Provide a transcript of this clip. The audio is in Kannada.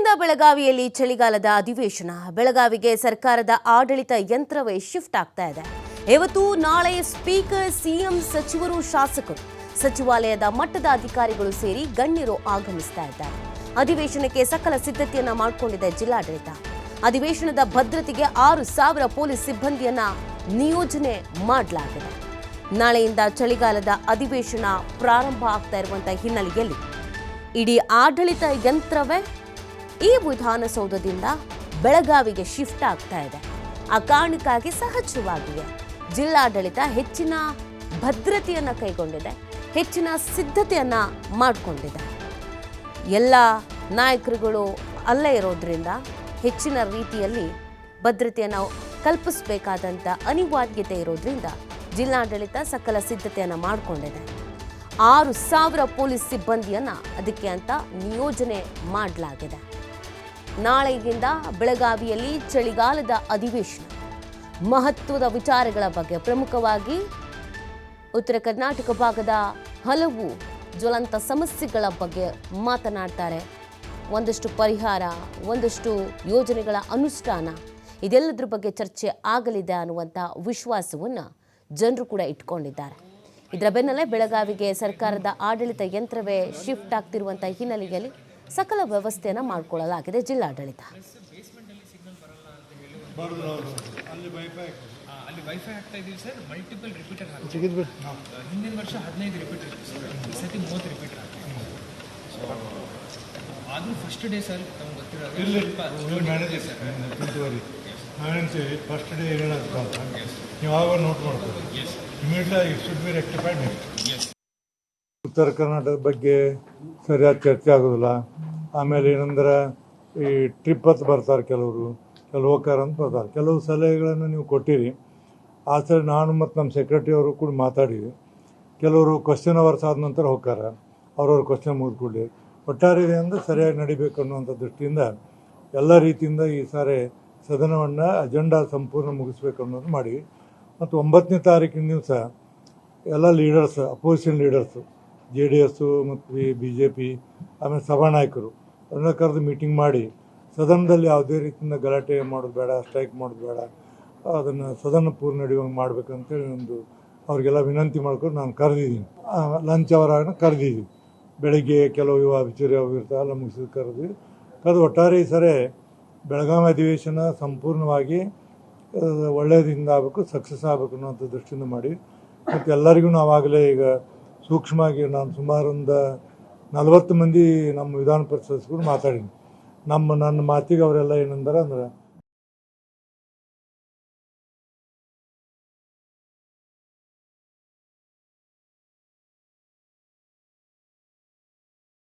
ನಾಳೆಯಿಂದ ಬೆಳಗಾವಿಯಲ್ಲಿ ಚಳಿಗಾಲದ ಅಧಿವೇಶನ. ಬೆಳಗಾವಿಗೆ ಸರ್ಕಾರದ ಆಡಳಿತ ಯಂತ್ರವೇ ಶಿಫ್ಟ್ ಆಗ್ತಾ ಇದೆ. ಇವತ್ತು ನಾಳೆ ಸ್ಪೀಕರ್, ಸಿಎಂ ಸಚಿವರು, ಶಾಸಕರು, ಸಚಿವಾಲಯದ ಮಟ್ಟದ ಅಧಿಕಾರಿಗಳು ಸೇರಿ ಗಣ್ಯರು ಆಗಮಿಸ್ತಾ ಇದ್ದಾರೆ. ಅಧಿವೇಶನಕ್ಕೆ ಸಕಲ ಸಿದ್ಧತೆಯನ್ನ ಮಾಡಿಕೊಂಡಿದೆ ಜಿಲ್ಲಾಡಳಿತ. ಅಧಿವೇಶನದ ಭದ್ರತೆಗೆ ಆರು ಸಾವಿರ ಪೊಲೀಸ್ ಸಿಬ್ಬಂದಿಯನ್ನ ನಿಯೋಜನೆ ಮಾಡಲಾಗಿದೆ. ನಾಳೆಯಿಂದ ಚಳಿಗಾಲದ ಅಧಿವೇಶನ ಪ್ರಾರಂಭ ಆಗ್ತಾ ಇರುವಂತಹ ಹಿನ್ನೆಲೆಯಲ್ಲಿ ಇಡೀ ಆಡಳಿತ ಯಂತ್ರವೇ ಈ ವಿಧಾನಸೌಧದಿಂದ ಬೆಳಗಾವಿಗೆ ಶಿಫ್ಟ್ ಆಗ್ತಾ ಇದೆ. ಆ ಕಾರಣಕ್ಕಾಗಿ ಸಹಜವಾಗಿಯೇ ಜಿಲ್ಲಾಡಳಿತ ಹೆಚ್ಚಿನ ಭದ್ರತೆಯನ್ನು ಕೈಗೊಂಡಿದೆ, ಹೆಚ್ಚಿನ ಸಿದ್ಧತೆಯನ್ನು ಮಾಡಿಕೊಂಡಿದೆ. ಎಲ್ಲ ನಾಯಕರುಗಳು ಅಲ್ಲೇ ಇರೋದ್ರಿಂದ ಹೆಚ್ಚಿನ ರೀತಿಯಲ್ಲಿ ಭದ್ರತೆಯನ್ನು ಕಲ್ಪಿಸಬೇಕಾದಂಥ ಅನಿವಾರ್ಯತೆ ಇರೋದ್ರಿಂದ ಜಿಲ್ಲಾಡಳಿತ ಸಕಲ ಸಿದ್ಧತೆಯನ್ನು ಮಾಡಿಕೊಂಡಿದೆ. ಆರು ಸಾವಿರ ಪೊಲೀಸ್ ಸಿಬ್ಬಂದಿಯನ್ನು ಅದಕ್ಕೆ ಅಂತ ನಿಯೋಜನೆ ಮಾಡಲಾಗಿದೆ. ನಾಳೆಯಿಂದ ಬೆಳಗಾವಿಯಲ್ಲಿ ಚಳಿಗಾಲದ ಅಧಿವೇಶನ. ಮಹತ್ವದ ವಿಚಾರಗಳ ಬಗ್ಗೆ ಪ್ರಮುಖವಾಗಿ ಉತ್ತರ ಕರ್ನಾಟಕ ಭಾಗದ ಹಲವು ಜ್ವಲಂತ ಸಮಸ್ಯೆಗಳ ಬಗ್ಗೆ ಮಾತನಾಡ್ತಾರೆ. ಒಂದಷ್ಟು ಪರಿಹಾರ, ಒಂದಷ್ಟು ಯೋಜನೆಗಳ ಅನುಷ್ಠಾನ, ಇದೆಲ್ಲದರ ಬಗ್ಗೆ ಚರ್ಚೆ ಆಗಲಿದೆ ಅನ್ನುವಂಥ ವಿಶ್ವಾಸವನ್ನು ಜನರು ಕೂಡ ಇಟ್ಕೊಂಡಿದ್ದಾರೆ. ಇದರ ಬೆನ್ನಲ್ಲೇ ಬೆಳಗಾವಿಗೆ ಸರ್ಕಾರದ ಆಡಳಿತ ಯಂತ್ರವೇ ಶಿಫ್ಟ್ ಆಗ್ತಿರುವಂಥ ಹಿನ್ನೆಲೆಯಲ್ಲಿ ಸಕಲ ವ್ಯವಸ್ಥೆಯನ್ನು ಮಾಡಿಕೊಳ್ಳಲಾಗಿದೆ ಜಿಲ್ಲಾಡಳಿತ. ಅಲ್ಲಿ ಸರ್ ಮಲ್ಟಿಪಲ್ ರಿಪೀಟರ್ ಹಿಂದಿನ ವರ್ಷ ಹದಿನೈದು ರಿಪೀಟರ್ ಸರ್ ಮೂವತ್ತು repeater first day sir first day ನೀವು ನೋಟ್ ಮಾಡ್ಕೊಳ್ಳಿ immediately it should be rectified next ಉತ್ತರ ಕರ್ನಾಟಕದ ಬಗ್ಗೆ ಸರಿಯಾದ ಚರ್ಚೆ ಆಗೋದಿಲ್ಲ. ಆಮೇಲೆ ಏನಂದ್ರೆ ಈ ಟ್ರಿಪ್ ಅಂತ ಬರ್ತಾರೆ ಕೆಲವರು, ಕೆಲವು ಅಂತ ಬರ್ತಾರೆ. ಕೆಲವು ಸಲಹೆಗಳನ್ನು ನೀವು ಕೊಟ್ಟಿರಿ. ಆ ಸಲ ನಾನು ಮತ್ತು ನಮ್ಮ ಸೆಕ್ರೆಟರಿ ಅವರು ಕೂಡ ಮಾತಾಡಿವಿ ಕೆಲವರು ಕ್ವಶನ್ ಅವರ್ಸ್ ಆದ ನಂತರ ಹೋಗ್ತಾರೆ. ಅವ್ರವ್ರ ಕ್ವಶನ್ ಮುಗಿದ್ಕೊಳ್ಳಿ. ಒಟ್ಟಾರೆ ಅಂದರೆ ಸರಿಯಾಗಿ ನಡಿಬೇಕು ಅನ್ನುವಂಥ ದೃಷ್ಟಿಯಿಂದ ಎಲ್ಲ ರೀತಿಯಿಂದ ಈ ಸಾರಿ ಸದನವನ್ನು ಅಜೆಂಡಾ ಸಂಪೂರ್ಣ ಮುಗಿಸ್ಬೇಕು ಅನ್ನೋದು ಮಾಡಿ ಮತ್ತು ಒಂಬತ್ತನೇ ತಾರೀಕಿನ ದಿವಸ ಎಲ್ಲ leaders opposition leaders J D S ಮತ್ತು ಬಿ ಜೆ ಪಿ ಆಮೇಲೆ ಸಭಾನಾಯಕರು ಅದನ್ನ ಕರೆದು ಮೀಟಿಂಗ್ ಮಾಡಿ, ಸದನದಲ್ಲಿ ಯಾವುದೇ ರೀತಿಯಿಂದ ಗಲಾಟೆ ಮಾಡೋದು ಬೇಡ ಸ್ಟ್ರೈಕ್ ಮಾಡೋದು ಬೇಡ, ಅದನ್ನು ಸದನ ಪೂರ್ಣ ನಡೆಯುವಂಗೆ ಮಾಡ್ಬೇಕಂತೇಳಿ ಒಂದು ಅವ್ರಿಗೆಲ್ಲ ವಿನಂತಿ ಮಾಡ್ಕೊಂಡು ನಾನು ಕರೆದಿದ್ದೀನಿ. ಲಂಚ್ ಅವರನ್ನು ಕರೆದಿದ್ದೀವಿ ಬೆಳಗ್ಗೆ ಕೆಲವು ಯುವ ವಿಚಾರ ಇರ್ತಾವಲ್ಲ ಮುಗಿಸಿದ ಕರೆದು ಕರೆದು ಒಟ್ಟಾರೆ ಈ ಸರಿ ಬೆಳಗಾವಿ ಅಧಿವೇಶನ ಸಂಪೂರ್ಣವಾಗಿ ಒಳ್ಳೆಯದಿಂದ ಆಗಬೇಕು ಸಕ್ಸಸ್ ಆಗಬೇಕು ಅನ್ನೋಂಥ ದೃಷ್ಟಿಯಿಂದ ಮಾಡಿ ಮತ್ತು ಎಲ್ಲರಿಗೂ ನಾವಾಗಲೇ ಈಗ ಸೂಕ್ಷ್ಮವಾಗಿ ನಾನು ಸುಮಾರೊಂದು ನಲವತ್ತು ಮಂದಿ ನಮ್ಮ ವಿಧಾನ ಪರಿಷತ್ ಸದಸ್ಯರು ಮಾತಾಡೀನಿ ನಮ್ಮ ನನ್ನ ಮಾತಿಗೆ ಅವರೆಲ್ಲ ಏನಂದ್ರೆ ಅಂದ್ರೆ